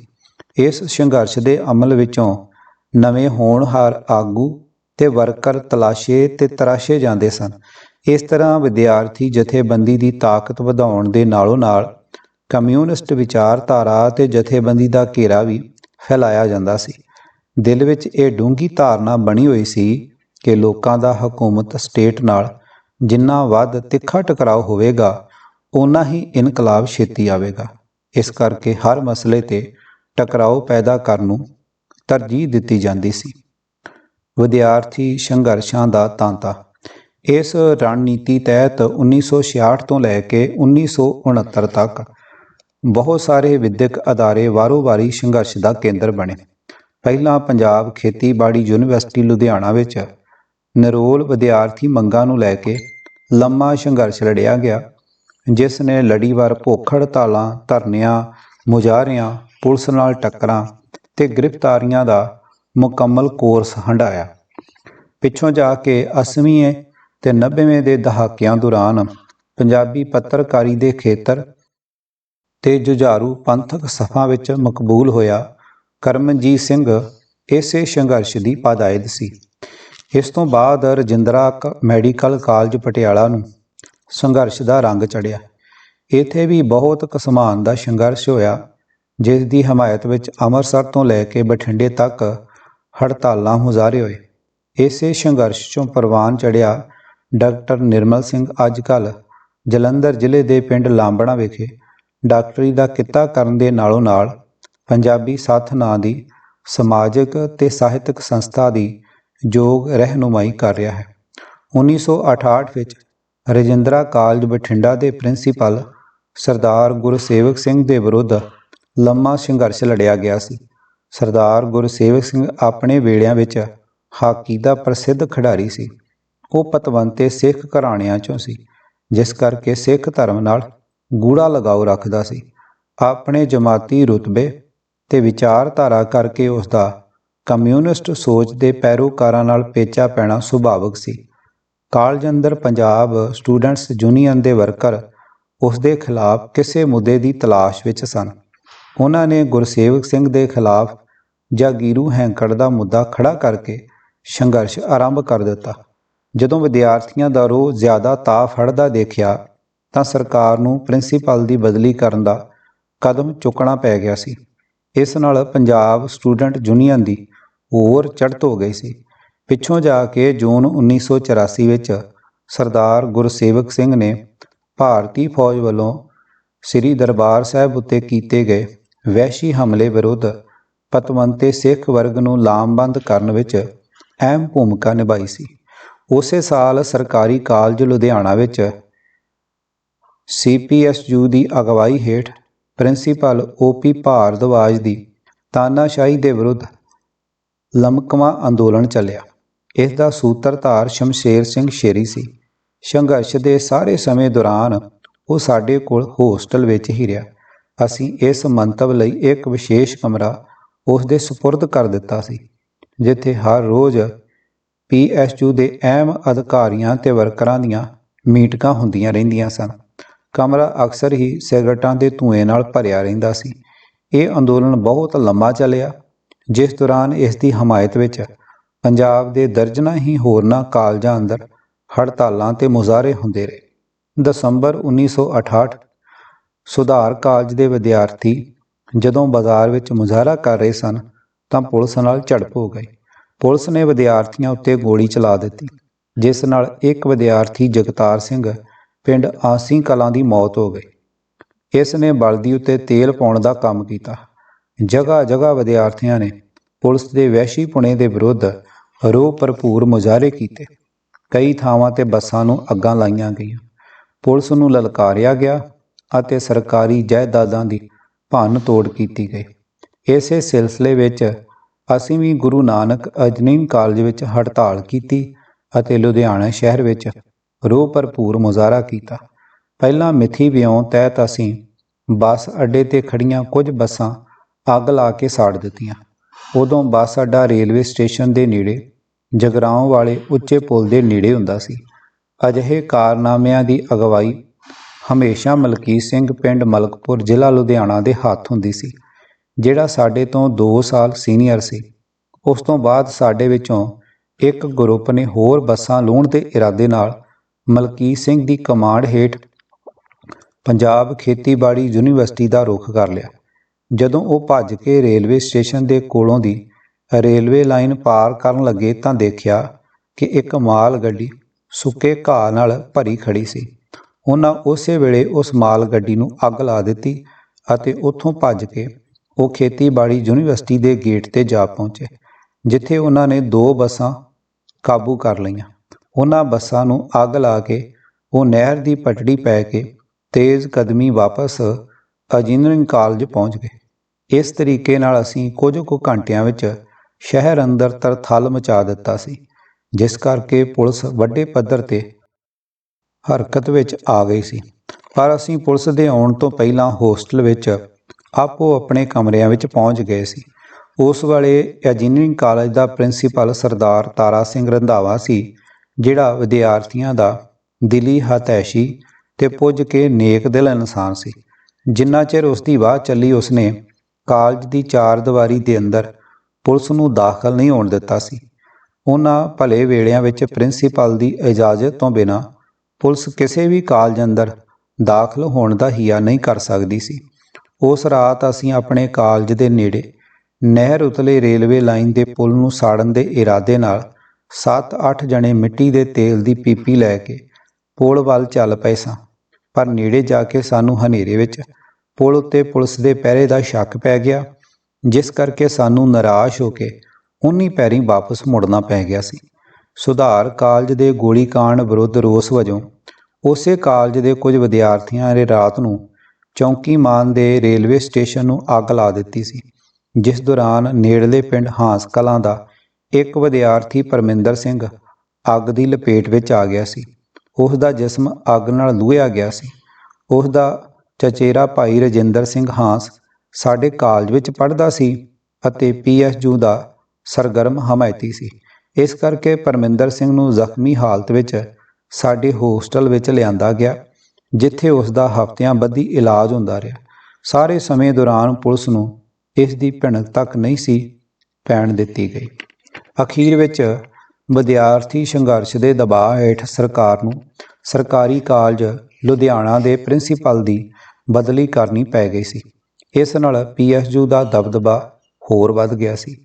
ਇਸ ਸੰਘਰਸ਼ ਦੇ ਅਮਲ ਵਿੱਚੋਂ ਨਵੇਂ ਹੋਣਹਾਰ ਆਗੂ ਤੇ ਵਰਕਰ ਤਲਾਸ਼ੇ ਤੇ ਤਰਾਸ਼ੇ ਜਾਂਦੇ ਸਨ। ਇਸ ਤਰ੍ਹਾਂ ਵਿਦਿਆਰਥੀ ਜਥੇਬੰਦੀ ਦੀ ਤਾਕਤ ਵਧਾਉਣ ਦੇ ਨਾਲੋਂ ਨਾਲ ਕਮਿਊਨਿਸਟ ਵਿਚਾਰਧਾਰਾ ਤੇ ਜਥੇਬੰਦੀ ਦਾ ਘੇਰਾ ਵੀ ਫੈਲਾਇਆ ਜਾਂਦਾ ਸੀ। ਦਿਲ ਵਿੱਚ ਇਹ ਡੂੰਘੀ ਧਾਰਨਾ ਬਣੀ ਹੋਈ ਸੀ ਕਿ ਲੋਕਾਂ ਦਾ ਹਕੂਮਤ ਸਟੇਟ ਨਾਲ ਜਿੰਨਾ ਵੱਧ ਤਿੱਖਾ ਟਕਰਾਅ ਹੋਵੇਗਾ ਉਨਾ ਹੀ ਇਨਕਲਾਬ ਛੇਤੀ ਆਵੇਗਾ। ਇਸ ਕਰਕੇ ਹਰ ਮਸਲੇ ਤੇ ਟਕਰਾਓ ਪੈਦਾ ਕਰਨ ਨੂੰ ਤਰਜੀਹ ਦਿੱਤੀ ਜਾਂਦੀ ਸੀ। ਵਿਦਿਆਰਥੀ ਸੰਘਰਸ਼ਾਂ ਦਾ ਤਾਂਤਾ। ਇਸ ਰਣਨੀਤੀ ਤਹਿਤ 1966 ਤੋਂ ਲੈ ਕੇ 1969 ਤੱਕ ਬਹੁਤ ਸਾਰੇ ਵਿਦਿਅਕ ਅਦਾਰੇ ਵਾਰੋ-ਵਾਰੀ ਸੰਘਰਸ਼ ਦਾ ਕੇਂਦਰ ਬਣੇ। ਪਹਿਲਾਂ ਪੰਜਾਬ ਖੇਤੀਬਾੜੀ ਯੂਨੀਵਰਸਿਟੀ ਲੁਧਿਆਣਾ ਵਿੱਚ ਨਰੋਲ ਵਿਦਿਆਰਥੀ ਮੰਗਾਂ ਨੂੰ ਲੈ ਕੇ ਲੰਮਾ ਸੰਘਰਸ਼ ਲੜਿਆ ਗਿਆ, ਜਿਸ ਨੇ ਲੜੀਵਾਰ ਭੁੱਖ ਹੜਤਾਲਾਂ ਧਰਨਿਆਂ, ਮੁਜ਼ਾਹਰਿਆਂ, ਪੁਲਿਸ ਨਾਲ ਟੱਕਰਾਂ ਤੇ ਗ੍ਰਿਫਤਾਰੀਆਂ ਦਾ ਮੁਕੰਮਲ ਕੋਰਸ ਹੰਢਾਇਆ। ਪਿੱਛੋਂ ਜਾ ਕੇ 80ਵੀਂ ਤੇ 90ਵੇਂ ਦੇ ਦਹਾਕਿਆਂ ਦੌਰਾਨ ਪੰਜਾਬੀ ਪੱਤਰਕਾਰੀ ਦੇ ਖੇਤਰ ਤੇ ਜੁਝਾਰੂ ਪੰਥਕ ਸਫਾ ਵਿੱਚ ਮਕਬੂਲ ਹੋਇਆ ਕਰਮਜੀਤ ਸਿੰਘ ਇਸੇ ਸੰਘਰਸ਼ ਦੀ ਪਾਦਾਇਦ ਸੀ। ਇਸ ਤੋਂ ਬਾਅਦ ਰਜਿੰਦਰਾ ਕ- ਮੈਡੀਕਲ ਕਾਲਜ ਪਟਿਆਲਾ ਨੂੰ ਸੰਘਰਸ਼ ਦਾ ਰੰਗ ਚੜਿਆ ਇੱਥੇ ਵੀ ਬਹੁਤ ਕਸਮਾਨ ਦਾ ਸੰਘਰਸ਼ ਹੋਇਆ ਜਿਸ ਦੀ ਹਮਾਇਤ ਵਿੱਚ ਅੰਮ੍ਰਿਤਸਰ ਤੋਂ ਲੈ ਕੇ ਬਠਿੰਡੇ ਤੱਕ ਹੜਤਾਲਾਂ ਮੁਜ਼ਾਹਰੇ ਹੋਏ। ਇਸੇ ਸੰਘਰਸ਼ ਚੋਂ ਪ੍ਰਵਾਨ ਚੜਿਆ ਡਾਕਟਰ ਨਿਰਮਲ ਸਿੰਘ ਅੱਜਕੱਲ ਜਲੰਧਰ ਜ਼ਿਲ੍ਹੇ ਦੇ ਪਿੰਡ ਲਾਂਬੜਾ ਵਿਖੇ। ਡਾਕਟਰੀ ਦਾ ਕਿੱਤਾ ਕਰਨ ਦੇ ਨਾਲੋਂ ਨਾਲ ਪੰਜਾਬੀ ਸਾਥ ਨਾਂ ਦੀ, ਸਮਾਜਿਕ ਤੇ ਸਾਹਿਤਕ ਸੰਸਥਾ ਦੀ ਯੋਗ ਰਹਿਨੁਮਾਈ ਕਰ ਰਿਹਾ ਹੈ। 1968 ਵਿੱਚ ਰਜਿੰਦਰਾ ਕਾਲਜ ਬਠਿੰਡਾ ਦੇ ਪ੍ਰਿੰਸੀਪਲ ਸਰਦਾਰ ਗੁਰਸੇਵਕ ਸਿੰਘ ਦੇ ਵਿਰੁੱਧ ਲੰਮਾ ਸੰਘਰਸ਼ ਲੜਿਆ ਗਿਆ ਸੀ। ਸਰਦਾਰ ਗੁਰਸੇਵਕ ਸਿੰਘ ਆਪਣੇ ਵੇਲਿਆਂ ਵਿੱਚ ਹਾਕੀ ਦਾ ਪ੍ਰਸਿੱਧ ਖਿਡਾਰੀ ਸੀ। ਉਹ ਪਤਵੰਤੇ ਸਿੱਖ ਘਰਾਣਿਆਂ ਚੋਂ ਸੀ, ਜਿਸ ਕਰਕੇ ਸਿੱਖ ਧਰਮ ਨਾਲ ਗੂੜਾ ਲਗਾਓ ਰੱਖਦਾ ਸੀ। ਆਪਣੇ ਜਮਾਤੀ ਰੁਤਬੇ ਤੇ ਵਿਚਾਰਧਾਰਾ ਕਰਕੇ ਉਸ ਦਾ ਕਮਿਊਨਿਸਟ ਸੋਚ ਦੇ ਪੈਰੋਕਾਰਾਂ ਨਾਲ ਪੇਚਾ ਪੈਣਾ ਸੁਭਾਵਿਕ ਸੀ। ਕਾਲਜ ਅੰਦਰ ਪੰਜਾਬ ਸਟੂਡੈਂਟਸ ਯੂਨੀਅਨ ਦੇ ਵਰਕਰ ਉਸ ਦੇ ਖਿਲਾਫ ਕਿਸੇ ਮੁੱਦੇ ਦੀ ਤਲਾਸ਼ ਵਿੱਚ ਸਨ। ਉਹਨਾਂ ਨੇ ਗੁਰਸੇਵਕ ਸਿੰਘ ਦੇ ਖਿਲਾਫ ਜਾਗੀਰੂ ਹੈਂਕੜ ਦਾ ਮੁੱਦਾ ਖੜਾ ਕਰਕੇ ਸੰਘਰਸ਼ ਆਰੰਭ ਕਰ ਦਿੱਤਾ। ਜਦੋਂ ਵਿਦਿਆਰਥੀਆਂ ਦਾ ਰੋਹ ਜ਼ਿਆਦਾ ਤਾਅ ਫੜਦਾ ਦੇਖਿਆ ਤਾਂ ਸਰਕਾਰ ਨੂੰ ਪ੍ਰਿੰਸੀਪਲ ਦੀ ਬਦਲੀ ਕਰਨ ਦਾ ਕਦਮ ਚੁੱਕਣਾ ਪੈ ਗਿਆ ਸੀ। ਇਸ ਨਾਲ ਪੰਜਾਬ ਸਟੂਡੈਂਟ ਯੂਨੀਅਨ ਦੀ ਹੋਰ ਚੜ੍ਹਤ ਹੋ ਗਈ ਸੀ। ਪਿੱਛੋਂ ਜਾ ਕੇ ਜੂਨ 1984 ਵਿੱਚ ਸਰਦਾਰ ਗੁਰਸੇਵਕ ਸਿੰਘ ਨੇ ਭਾਰਤੀ ਫੌਜ ਵੱਲੋਂ ਸ੍ਰੀ ਦਰਬਾਰ ਸਾਹਿਬ ਉੱਤੇ ਕੀਤੇ ਗਏ ਵਹਿਸ਼ੀ ਹਮਲੇ ਵਿਰੁੱਧ ਪਤਵੰਤੇ ਸਿੱਖ ਵਰਗ ਨੂੰ ਲਾਮਬੰਦ ਕਰਨ ਵਿੱਚ ਅਹਿਮ ਭੂਮਿਕਾ ਨਿਭਾਈ ਸੀ। ਉਸੇ ਸਾਲ ਸਰਕਾਰੀ ਕਾਲਜ ਲੁਧਿਆਣਾ ਵਿੱਚ ਸੀਪੀਐਸਯੂ ਦੀ ਅਗਵਾਈ ਹੇਠ ਪ੍ਰਿੰਸੀਪਲ ਓਪੀ ਭਾਰਦਵਾਜ ਦੀ ਤਾਨਾਸ਼ਾਹੀ ਦੇ ਵਿਰੁੱਧ ਲਮਕਵਾਂ ਅੰਦੋਲਨ ਚੱਲਿਆ। ਇਸ ਦਾ ਸੂਤਰਧਾਰ ਸ਼ਮਸ਼ੇਰ ਸਿੰਘ ਸ਼ੇਰੀ ਸੀ। ਸੰਘਰਸ਼ ਦੇ ਸਾਰੇ ਸਮੇਂ ਦੌਰਾਨ ਉਹ ਸਾਡੇ ਕੋਲ ਹੋਸਟਲ ਵਿੱਚ ਹੀ ਰਿਹਾ। ਅਸੀਂ ਇਸ ਮੰਤਵ ਲਈ ਇੱਕ ਵਿਸ਼ੇਸ਼ ਕਮਰਾ ਉਸ ਦੇ ਸਪੁਰਦ ਕਰ ਦਿੱਤਾ ਸੀ, ਜਿੱਥੇ ਹਰ ਰੋਜ਼ ਪੀਐਸਯੂ ਦੇ ਅਹਿਮ ਅਧਿਕਾਰੀਆਂ ਤੇ ਵਰਕਰਾਂ ਦੀਆਂ ਮੀਟਿੰਗਾਂ ਹੁੰਦੀਆਂ ਰਹਿੰਦੀਆਂ ਸਨ। ਕਮਰਾ ਅਕਸਰ ਹੀ ਸਿਗਰਟਾਂ ਦੇ ਧੂਏ ਨਾਲ ਭਰਿਆ ਰਹਿੰਦਾ ਸੀ। ਇਹ ਅੰਦੋਲਨ ਬਹੁਤ ਲੰਮਾ ਚੱਲਿਆ, ਜਿਸ ਦੌਰਾਨ ਇਸ ਦੀ ਹਮਾਇਤ ਵਿੱਚ ਪੰਜਾਬ ਦੇ ਦਰਜਨਾਂ ਹੀ ਹੋਰਨਾਂ ਕਾਲਜਾਂ ਅੰਦਰ ਹੜਤਾਲਾਂ ਤੇ ਮੁਜ਼ਾਹਰੇ ਹੁੰਦੇ ਰਹੇ। ਦਸੰਬਰ 1968 ਸੁਧਾਰ ਕਾਲਜ ਦੇ ਵਿਦਿਆਰਥੀ ਜਦੋਂ ਬਾਜ਼ਾਰ ਵਿੱਚ ਮੁਜ਼ਾਹਰਾ ਕਰ ਰਹੇ ਸਨ, ਤਾਂ ਪੁਲਿਸ ਨਾਲ ਝੜਪ ਹੋ ਗਈ। ਪੁਲਿਸ ਨੇ ਵਿਦਿਆਰਥੀਆਂ ਉੱਤੇ ਗੋਲੀ ਚਲਾ ਦਿੱਤੀ, ਜਿਸ ਨਾਲ ਇੱਕ ਵਿਦਿਆਰਥੀ ਜਗਤਾਰ ਸਿੰਘ ਪਿੰਡ ਆਸੀ ਕਲਾਂ ਦੀ ਮੌਤ ਹੋ ਗਈ। ਇਸ ਨੇ ਬਲਦੀ ਉੱਤੇ ਤੇਲ ਪਾਉਣ ਦਾ ਕੰਮ ਕੀਤਾ। ਜਗ੍ਹਾ ਜਗ੍ਹਾ ਵਿਦਿਆਰਥੀਆਂ ਨੇ ਪੁਲਿਸ ਦੇ ਵਹਿਸ਼ੀਪੁਣੇ ਦੇ ਵਿਰੁੱਧ ਰੋਹ ਭਰਪੂਰ ਮੁਜ਼ਾਹਰੇ ਕੀਤੇ। ਕਈ ਥਾਵਾਂ ਤੇ ਬੱਸਾਂ ਨੂੰ ਅੱਗਾਂ ਲਾਈਆਂ ਗਈਆਂ। ਪੁਲਿਸ ਨੂੰ ਲਲਕਾਰਿਆ ਗਿਆ ਅਤੇ ਸਰਕਾਰੀ ਜਾਇਦਾਦਾਂ ਦੀ ਭੰਨ ਤੋੜ ਕੀਤੀ ਗਈ। ਇਸੇ ਸਿਲਸਿਲੇ ਵਿੱਚ ਅਸੀਂ ਵੀ ਗੁਰੂ ਨਾਨਕ ਅਜਨੀਮ ਕਾਲਜ ਵਿੱਚ ਹੜਤਾਲ ਕੀਤੀ ਅਤੇ ਲੁਧਿਆਣਾ ਸ਼ਹਿਰ ਵਿੱਚ ਰੋਹ ਭਰਪੂਰ ਮੁਜ਼ਾਹਰਾ ਕੀਤਾ। ਪਹਿਲਾਂ ਮਿਥੀ ਵਿਉਂ ਤਹਿਤ ਅਸੀਂ ਬੱਸ ਅੱਡੇ ਤੇ ਖੜੀਆਂ ਕੁਝ ਬੱਸਾਂ ਅੱਗ ਲਾ ਕੇ ਸਾੜ ਦਿੱਤੀਆਂ। ਉਦੋਂ ਬੱਸ ਅੱਡਾ ਰੇਲਵੇ ਸਟੇਸ਼ਨ ਦੇ ਨੇੜੇ, ਜਗਰਾਉਂ ਵਾਲੇ ਉੱਚੇ ਪੁਲ ਦੇ ਨੇੜੇ ਹੁੰਦਾ ਸੀ। ਅਜਿਹੇ ਕਾਰਨਾਮਿਆਂ ਦੀ ਅਗਵਾਈ ਹਮੇਸ਼ਾ ਮਲਕੀਤ ਸਿੰਘ ਪਿੰਡ ਮਲਕਪੁਰ ਜ਼ਿਲ੍ਹਾ ਲੁਧਿਆਣਾ ਦੇ ਹੱਥ ਹੁੰਦੀ ਸੀ, ਜਿਹੜਾ ਸਾਡੇ ਤੋਂ 2 ਸਾਲ ਸੀਨੀਅਰ ਸੀ। ਉਸ ਤੋਂ ਬਾਅਦ ਸਾਡੇ ਵਿੱਚੋਂ ਇੱਕ ਗਰੁੱਪ ਨੇ ਹੋਰ ਬੱਸਾਂ ਲਾਉਣ ਦੇ ਇਰਾਦੇ ਨਾਲ ਮਲਕੀਤ ਸਿੰਘ ਦੀ ਕਮਾਂਡ ਹੇਠ ਪੰਜਾਬ ਖੇਤੀਬਾੜੀ ਯੂਨੀਵਰਸਿਟੀ ਦਾ ਰੁਖ ਕਰ ਲਿਆ। ਜਦੋਂ ਉਹ ਭੱਜ ਕੇ ਰੇਲਵੇ ਸਟੇਸ਼ਨ ਦੇ ਕੋਲੋਂ ਦੀ ਰੇਲਵੇ ਲਾਈਨ ਪਾਰ ਕਰਨ ਲੱਗੇ ਤਾਂ ਦੇਖਿਆ ਕਿ ਇੱਕ ਮਾਲ ਗੱਡੀ ਸੁੱਕੇ ਘਾਹ ਨਾਲ ਭਰੀ ਖੜੀ ਸੀ। ਉਹਨਾਂ ਉਸੇ ਵੇਲੇ ਉਸ ਮਾਲ ਗੱਡੀ ਨੂੰ ਅੱਗ ਲਾ ਦਿੱਤੀ ਅਤੇ ਉੱਥੋਂ ਭੱਜ ਕੇ ਉਹ ਖੇਤੀਬਾੜੀ ਯੂਨੀਵਰਸਿਟੀ ਦੇ ਗੇਟ ਤੇ ਜਾ ਪਹੁੰਚੇ, ਜਿੱਥੇ ਉਹਨਾਂ ਨੇ ਦੋ ਬੱਸਾਂ ਕਾਬੂ ਕਰ ਲਈਆਂ। ਉਹਨਾਂ ਬੱਸਾਂ ਨੂੰ ਅੱਗ ਲਾ ਕੇ, ਉਹ ਨਹਿਰ ਦੀ ਪਟੜੀ ਪੈ ਕੇ ਤੇਜ਼ ਕਦਮੀ ਵਾਪਸ ਇੰਜੀਨੀਅਰਿੰਗ ਕਾਲਜ ਪਹੁੰਚ ਗਏ। ਇਸ ਤਰੀਕੇ ਨਾਲ ਅਸੀਂ ਕੁਝ ਕੁ ਘੰਟਿਆਂ ਵਿੱਚ ਸ਼ਹਿਰ ਅੰਦਰ ਤਰਥਲ ਮਚਾ ਦਿੱਤਾ ਸੀ, ਜਿਸ ਕਰਕੇ ਪੁਲਿਸ ਵੱਡੇ ਪੱਧਰ ਤੇ ਹਰਕਤ ਵਿੱਚ ਆ ਗਈ ਸੀ। ਪਰ ਅਸੀਂ ਪੁਲਿਸ ਦੇ ਆਉਣ ਤੋਂ ਪਹਿਲਾਂ ਹੋਸਟਲ ਵਿੱਚ ਆਪੋ ਆਪਣੇ ਕਮਰਿਆਂ ਵਿੱਚ ਪਹੁੰਚ ਗਏ ਸੀ। ਉਸ ਵੇਲੇ ਇੰਜੀਨੀਅਰਿੰਗ ਕਾਲਜ ਦਾ ਪ੍ਰਿੰਸੀਪਲ ਸਰਦਾਰ ਤਾਰਾ ਸਿੰਘ ਰੰਧਾਵਾ ਸੀ ਜਿਹੜਾ ਵਿਦਿਆਰਥੀਆਂ ਦਾ ਦਿਲੀ ਹਤੈਸ਼ੀ ਤੇ ਪੁੱਜ ਕੇ ਨੇਕ ਦਿਲ ਇਨਸਾਨ ਸੀ। ਜਿੰਨਾ ਚਿਰ ਉਸ ਦੀ ਵਾਹ ਚੱਲੀ, ਉਸਨੇ ਕਾਲਜ ਦੀ ਚਾਰ ਦੀਵਾਰੀ ਦੇ ਅੰਦਰ ਪੁਲਿਸ ਨੂੰ ਦਾਖਲ ਨਹੀਂ ਹੋਣ ਦਿੱਤਾ ਸੀ। ਉਹਨਾਂ ਭਲੇ ਵੇਲਿਆਂ ਵਿੱਚ ਪ੍ਰਿੰਸੀਪਲ ਦੀ ਇਜਾਜ਼ਤ ਤੋਂ ਬਿਨਾਂ ਪੁਲਿਸ ਕਿਸੇ ਵੀ ਕਾਲਜ ਅੰਦਰ ਦਾਖਲ ਹੋਣ ਦਾ ਹਿਆ ਨਹੀਂ ਕਰ ਸਕਦੀ ਸੀ। ਉਸ ਰਾਤ ਅਸੀਂ ਆਪਣੇ ਕਾਲਜ ਦੇ ਨੇੜੇ ਨਹਿਰ ਉਤਲੇ ਰੇਲਵੇ ਲਾਈਨ ਦੇ ਪੁਲ ਨੂੰ ਸਾੜਨ ਦੇ ਇਰਾਦੇ ਨਾਲ 7-8 ਜਣੇ ਮਿੱਟੀ ਦੇ ਤੇਲ ਦੀ ਪੀਪੀ ਲੈ ਕੇ ਪੁਲ ਵੱਲ ਚੱਲ ਪਏ ਸਾਂ। ਪਰ ਨੇੜੇ ਜਾ ਕੇ ਸਾਨੂੰ ਹਨੇਰੇ ਵਿੱਚ ਪੁਲ ਉੱਤੇ ਪੁਲਿਸ ਦੇ ਪਹਿਰੇ ਦਾ ਸ਼ੱਕ ਪੈ ਗਿਆ, ਜਿਸ ਕਰਕੇ ਸਾਨੂੰ ਨਿਰਾਸ਼ ਹੋ ਕੇ ਉਨੀ ਪੈਰੀ ਵਾਪਸ ਮੁੜਨਾ ਪੈ ਗਿਆ ਸੀ। ਸੁਧਾਰ ਕਾਲਜ ਦੇ ਗੋਲੀकांड ਵਿਰੁੱਧ ਰੋਸ ਵਜੋਂ ਉਸੇ ਕਾਲਜ ਦੇ ਕੁਝ ਵਿਦਿਆਰਥੀਆਂ ਨੇ ਰਾਤ ਨੂੰ ਚੌਂਕੀ ਮਾਨ ਦੇ ਰੇਲਵੇ ਸਟੇਸ਼ਨ ਨੂੰ ਅੱਗ ਲਾ ਦਿੱਤੀ ਸੀ, ਜਿਸ ਦੌਰਾਨ ਨੇੜਲੇ ਪਿੰਡ ਹਾਂਸ ਕਲਾਂ ਦਾ ਇੱਕ ਵਿਦਿਆਰਥੀ ਪਰਮਿੰਦਰ ਸਿੰਘ ਅੱਗ ਦੀ ਲਪੇਟ ਵਿੱਚ ਆ ਗਿਆ ਸੀ। ਉਸ ਦਾ ਜਿਸਮ ਅੱਗ ਨਾਲ ਲੂਹਿਆ ਗਿਆ ਸੀ। ਉਸ ਦਾ ਚਚੇਰਾ ਭਾਈ ਰਜਿੰਦਰ ਸਿੰਘ ਹਾਂਸ ਸਾਡੇ ਕਾਲਜ ਵਿੱਚ ਪੜ੍ਹਦਾ ਸੀ ਅਤੇ ਪੀਐਸਯੂ ਦਾ ਸਰਗਰਮ ਹਮਾਇਤੀ ਸੀ। ਇਸ ਕਰਕੇ ਪਰਮਿੰਦਰ ਸਿੰਘ ਨੂੰ ਜ਼ਖਮੀ ਹਾਲਤ ਵਿੱਚ ਸਾਡੇ ਹੋਸਟਲ ਵਿੱਚ ਲਿਆਂਦਾ ਗਿਆ, ਜਿੱਥੇ ਉਸ ਦਾ ਹਫ਼ਤਿਆਂ ਬੱਧੀ ਇਲਾਜ ਹੁੰਦਾ ਰਿਹਾ। ਸਾਰੇ ਸਮੇਂ ਦੌਰਾਨ ਪੁਲਿਸ ਨੂੰ ਇਸ ਦੀ ਭਿਣਕ ਤੱਕ ਨਹੀਂ ਸੀ ਪੈਣ ਦਿੱਤੀ ਗਈ। ਅਖੀਰ ਵਿੱਚ ਵਿਦਿਆਰਥੀ ਸੰਘਰਸ਼ ਦੇ ਦਬਾਅ ਹੇਠ ਸਰਕਾਰ ਨੂੰ ਸਰਕਾਰੀ ਕਾਲਜ ਲੁਧਿਆਣਾ ਦੇ ਪ੍ਰਿੰਸੀਪਲ ਦੀ ਬਦਲੀ ਕਰਨੀ ਪੈ ਗਈ ਸੀ। ਇਸ ਨਾਲ ਪੀਐਸਯੂ ਦਾ ਦਬਦਬਾ ਹੋਰ ਵੱਧ ਗਿਆ ਸੀ।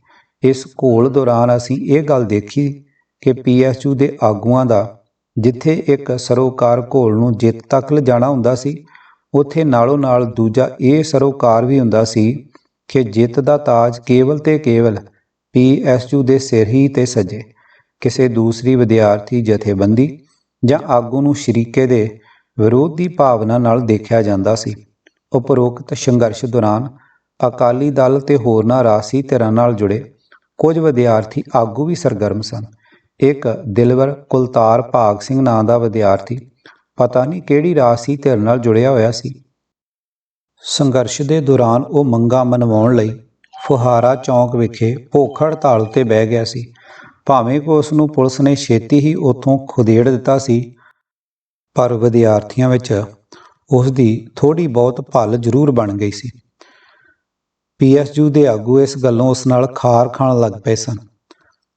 ਇਸ ਘੋਲ ਦੌਰਾਨ ਅਸੀਂ ਇਹ ਗੱਲ ਦੇਖੀ ਕਿ ਪੀਐਸਯੂ ਦੇ ਆਗੂਆਂ ਦਾ ਜਿੱਥੇ ਇੱਕ ਸਰੋਕਾਰ ਘੋਲ ਨੂੰ ਜਿੱਤ ਤੱਕ ਲਿਜਾਣਾ ਹੁੰਦਾ ਸੀ, ਉੱਥੇ ਨਾਲੋਂ ਨਾਲ ਦੂਜਾ ਇਹ ਸਰੋਕਾਰ ਵੀ ਹੁੰਦਾ ਸੀ ਕਿ ਜਿੱਤ ਦਾ ਤਾਜ ਕੇਵਲ ਤੇ ਕੇਵਲ ਪੀਐਸਯੂ ਦੇ ਸਿਰ ਹੀ ਤੇ ਸਜੇ। ਕਿਸੇ ਦੂਸਰੀ ਵਿਦਿਆਰਥੀ ਜਥੇਬੰਦੀ ਜਾਂ ਆਗੂ ਨੂੰ ਸ਼ਰੀਕੇ ਦੇ ਵਿਰੋਧ ਦੀ ਭਾਵਨਾ ਨਾਲ ਦੇਖਿਆ ਜਾਂਦਾ ਸੀ। ਉਪਰੋਕਤ ਸੰਘਰਸ਼ ਦੌਰਾਨ ਅਕਾਲੀ ਦਲ ਤੇ ਹੋਰਨਾਂ ਰਾਸੀ ਧਿਰਾਂ ਨਾਲ ਜੁੜੇ ਕੁਝ ਵਿਦਿਆਰਥੀ ਆਗੂ ਵੀ ਸਰਗਰਮ ਸਨ। ਇੱਕ ਦਿਲਵਰ ਕੁਲਤਾਰ ਭਾਗ ਸਿੰਘ ਨਾਂ ਦਾ ਵਿਦਿਆਰਥੀ ਪਤਾ ਨਹੀਂ ਕਿਹੜੀ ਰਾਸੀ ਧਿਰ ਨਾਲ ਜੁੜਿਆ ਹੋਇਆ ਸੀ। ਸੰਘਰਸ਼ ਦੇ ਦੌਰਾਨ ਉਹ ਮੰਗਾ ਮਨਵਾਉਣ ਲਈ ਫੁਹਾਰਾ ਚੌਂਕ ਵਿਖੇ ਭੁੱਖ ਹੜਤਾਲ ਤੇ ਬਹਿ ਗਿਆ ਸੀ। ਭਾਵੇਂ ਕਿ ਉਸ ਨੂੰ ਪੁਲਿਸ ਨੇ ਛੇਤੀ ਹੀ ਉੱਥੋਂ ਖੁਦੇੜ ਦਿੱਤਾ ਸੀ, ਪਰ ਵਿਦਿਆਰਥੀਆਂ ਵਿੱਚ ਉਸ ਦੀ ਥੋੜੀ ਬਹੁਤ ਭੱਲ ਜ਼ਰੂਰ ਬਣ ਗਈ ਸੀ। ਪੀਐਸਯੂ ਦੇ ਆਗੂ ਇਸ ਗੱਲੋਂ ਉਸ ਨਾਲ ਖਾਰ ਖਾਣ ਲੱਗ ਪਏ ਸਨ।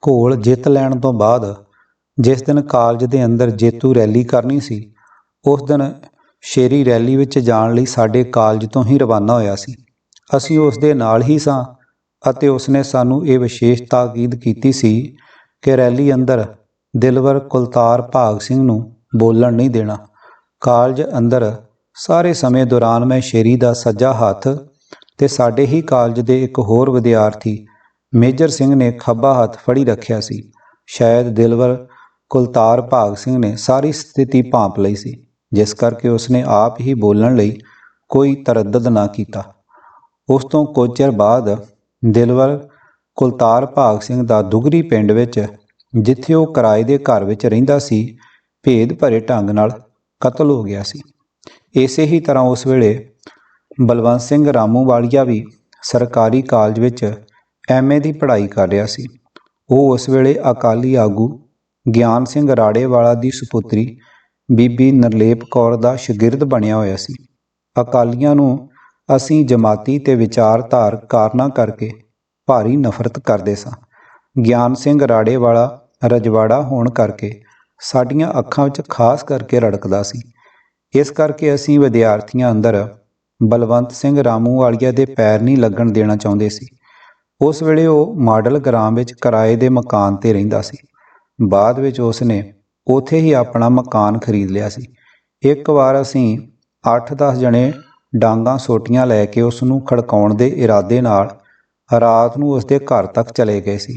ਘੋਲ ਜਿੱਤ ਲੈਣ ਤੋਂ ਬਾਅਦ ਜਿਸ ਦਿਨ ਕਾਲਜ ਦੇ ਅੰਦਰ ਜੇਤੂ ਰੈਲੀ ਕਰਨੀ ਸੀ, ਉਸ ਦਿਨ ਸ਼ੇਰੀ ਰੈਲੀ ਵਿੱਚ ਜਾਣ ਲਈ ਸਾਡੇ ਕਾਲਜ ਤੋਂ ਹੀ ਰਵਾਨਾ ਹੋਇਆ ਸੀ। ਅਸੀਂ ਉਸ ਦੇ ਨਾਲ ਹੀ ਸਾਂ। ਅਤੇ ਉਸਨੇ ਸਾਨੂੰ ਇਹ ਵਿਸ਼ੇਸ਼ ਤਾਕੀਦ ਕੀਤੀ ਸੀ ਕਿ ਰੈਲੀ ਅੰਦਰ ਦਿਲਵਰ ਕੁਲਤਾਰ ਭਾਗ ਸਿੰਘ ਨੂੰ ਬੋਲਣ ਨਹੀਂ ਦੇਣਾ। ਕਾਲਜ ਅੰਦਰ ਸਾਰੇ ਸਮੇਂ ਦੌਰਾਨ ਮੈਂ ਸ਼ੇਰੀ ਦਾ ਸੱਜਾ ਹੱਥ ਤੇ ਸਾਡੇ ਹੀ ਕਾਲਜ ਦੇ ਇੱਕ ਹੋਰ ਵਿਦਿਆਰਥੀ ਮੇਜਰ ਸਿੰਘ ਨੇ ਖੱਬਾ ਹੱਥ ਫੜੀ ਰੱਖਿਆ ਸੀ। ਸ਼ਾਇਦ ਦਿਲਵਰ ਕੁਲਤਾਰ ਭਾਗ ਸਿੰਘ ਨੇ ਸਾਰੀ ਸਥਿਤੀ ਭਾਂਪ ਲਈ ਸੀ, ਜਿਸ ਕਰਕੇ ਉਸਨੇ ਆਪ ਹੀ ਬੋਲਣ ਲਈ ਕੋਈ ਤਰੱਦਦ ਨਾ ਕੀਤਾ। ਉਸ ਤੋਂ ਕੁਝ ਚਿਰ ਬਾਅਦ ਦਿਲਵਰ ਕੁਲਤਾਰ ਭਾਗ ਸਿੰਘ ਦਾ ਦੁਗਰੀ ਪਿੰਡ ਵਿੱਚ, ਜਿੱਥੇ ਉਹ ਕਿਰਾਏ ਦੇ ਘਰ ਵਿੱਚ ਰਹਿੰਦਾ ਸੀ, ਭੇਦ ਭਰੇ ਢੰਗ ਨਾਲ ਕਤਲ ਹੋ ਗਿਆ ਸੀ। ਇਸੇ ਹੀ ਤਰ੍ਹਾਂ ਉਸ ਵੇਲੇ ਬਲਵੰਤ ਸਿੰਘ ਰਾਮੂ ਵਾਲੀਆ ਵੀ ਸਰਕਾਰੀ ਕਾਲਜ ਵਿੱਚ ਐਮਏ ਦੀ ਪੜ੍ਹਾਈ ਕਰ ਰਿਹਾ ਸੀ। ਉਹ ਉਸ ਵੇਲੇ ਅਕਾਲੀ ਆਗੂ ਗਿਆਨ ਸਿੰਘ ਰਾੜੇਵਾਲਾ ਦੀ ਸੁਪੁੱਤਰੀ ਬੀਬੀ ਨਰਲੇਪ ਕੌਰ ਦਾ ਸ਼ਾਗਿਰਦ ਬਣਿਆ ਹੋਇਆ ਸੀ। ਅਕਾਲੀਆਂ ਨੂੰ ਅਸੀਂ ਜਮਾਤੀ ਤੇ ਵਿਚਾਰਧਾਰ ਕਾਰਨਾਂ ਕਰਕੇ ਭਾਰੀ ਨਫ਼ਰਤ ਕਰਦੇ ਸਾਂ। ਗਿਆਨ ਸਿੰਘ ਰਾੜੇ ਵਾਲਾ ਰਜਵਾੜਾ ਹੋਣ ਕਰਕੇ ਸਾਡੀਆਂ ਅੱਖਾਂ ਵਿੱਚ ਖਾਸ ਕਰਕੇ ਰੜਕਦਾ ਸੀ। ਇਸ ਕਰਕੇ ਅਸੀਂ ਵਿਦਿਆਰਥੀਆਂ ਅੰਦਰ ਬਲਵੰਤ ਸਿੰਘ ਰਾਮੂ ਵਾਲੀਆ ਦੇ ਪੈਰ ਨਹੀਂ ਲੱਗਣ ਦੇਣਾ ਚਾਹੁੰਦੇ ਸੀ। ਉਸ ਵੇਲੇ ਉਹ ਮਾਡਲ ਗ੍ਰਾਮ ਵਿੱਚ ਕਿਰਾਏ ਦੇ ਮਕਾਨ ਤੇ ਰਹਿੰਦਾ ਸੀ। ਬਾਅਦ ਵਿੱਚ ਉਸ ਨੇ ਉਥੇ ਹੀ ਆਪਣਾ ਮਕਾਨ ਖਰੀਦ ਲਿਆ ਸੀ। ਇੱਕ ਵਾਰ ਅਸੀਂ 8-10 ਜਣੇ ਡਾਂਗਾ ਸੋਟੀਆਂ ਲੈ ਕੇ ਉਸ ਨੂੰ ਖੜਕਾਉਣ ਦੇ ਇਰਾਦੇ ਨਾਲ ਰਾਤ ਨੂੰ ਉਸ ਦੇ ਘਰ ਤੱਕ ਚਲੇ ਗਏ ਸੀ।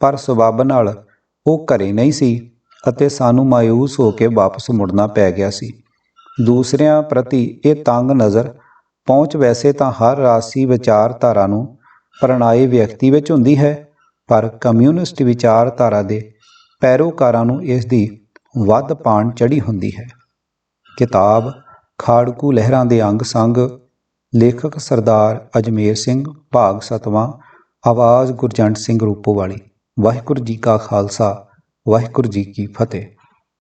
ਪਰ ਸਬੱਬ ਨਾਲ ਉਹ ਘਰੇ ਨਹੀਂ ਸੀ ਅਤੇ ਸਾਨੂੰ ਮਾਇੂਸ ਹੋ ਕੇ ਵਾਪਸ ਮੁੜਨਾ ਪੈ ਗਿਆ ਸੀ। ਦੂਸਰਿਆਂ ਪ੍ਰਤੀ ਇਹ ਤੰਗ ਨਜ਼ਰ ਪਹੁੰਚ ਵੈਸੇ ਤਾਂ ਹਰ ਰਾਸੀ ਵਿਚਾਰਧਾਰਾ ਨੂੰ ਪ੍ਰਣਾਈ ਵਿਅਕਤੀ ਵਿੱਚ ਹੁੰਦੀ ਹੈ, ਪਰ ਕਮਿਊਨਿਸਟ ਵਿਚਾਰਧਾਰਾ ਦੇ ਪੈਰੋਕਾਰਾਂ ਨੂੰ ਇਸ ਦੀ ਵੱਧ ਪਾਣ ਚੜੀ ਹੁੰਦੀ ਹੈ। ਕਿਤਾਬ ਖਾੜਕੂ ਲਹਿਰਾਂ ਦੇ ਅੰਗ ਸੰਗ, ਲੇਖਕ ਸਰਦਾਰ ਅਜਮੇਰ ਸਿੰਘ ਭਾਗ ਸਤਵਾਂ, ਆਵਾਜ਼ ਗੁਰਜੰਟ ਸਿੰਘ ਰੂਪੋਵਾਲੀ ਵਾਹਿਗੁਰੂ ਜੀ ਕਾ ਖਾਲਸਾ, ਵਾਹਿਗੁਰੂ ਜੀ ਕੀ ਫਤਿਹ।